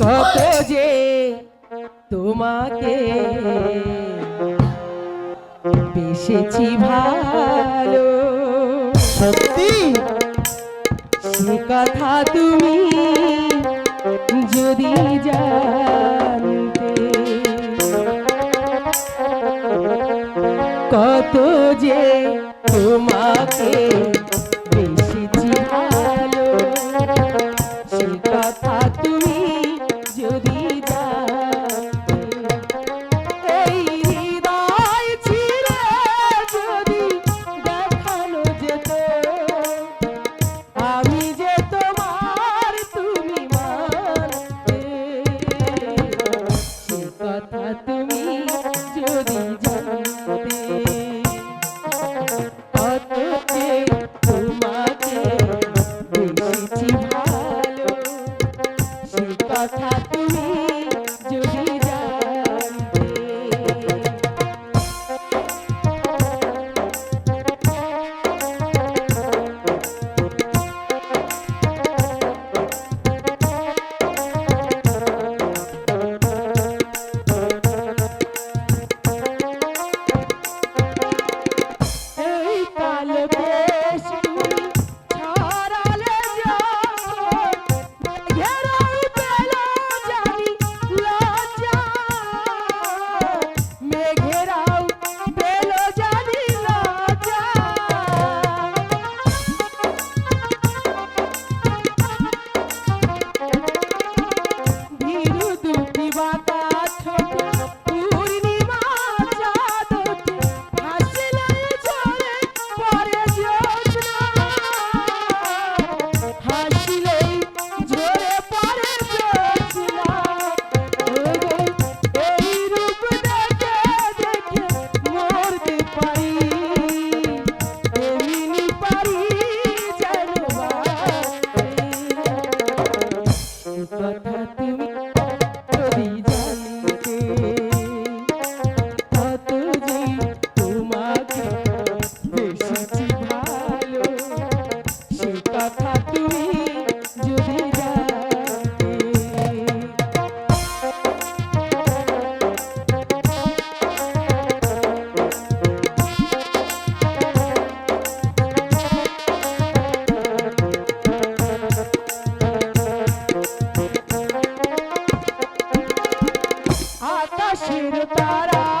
কত যে তোমাকে বেসেছি ভালো। সত্যি? সে কথা তুমি যদি জানতে কত যে তোমাকে Chiro Tará.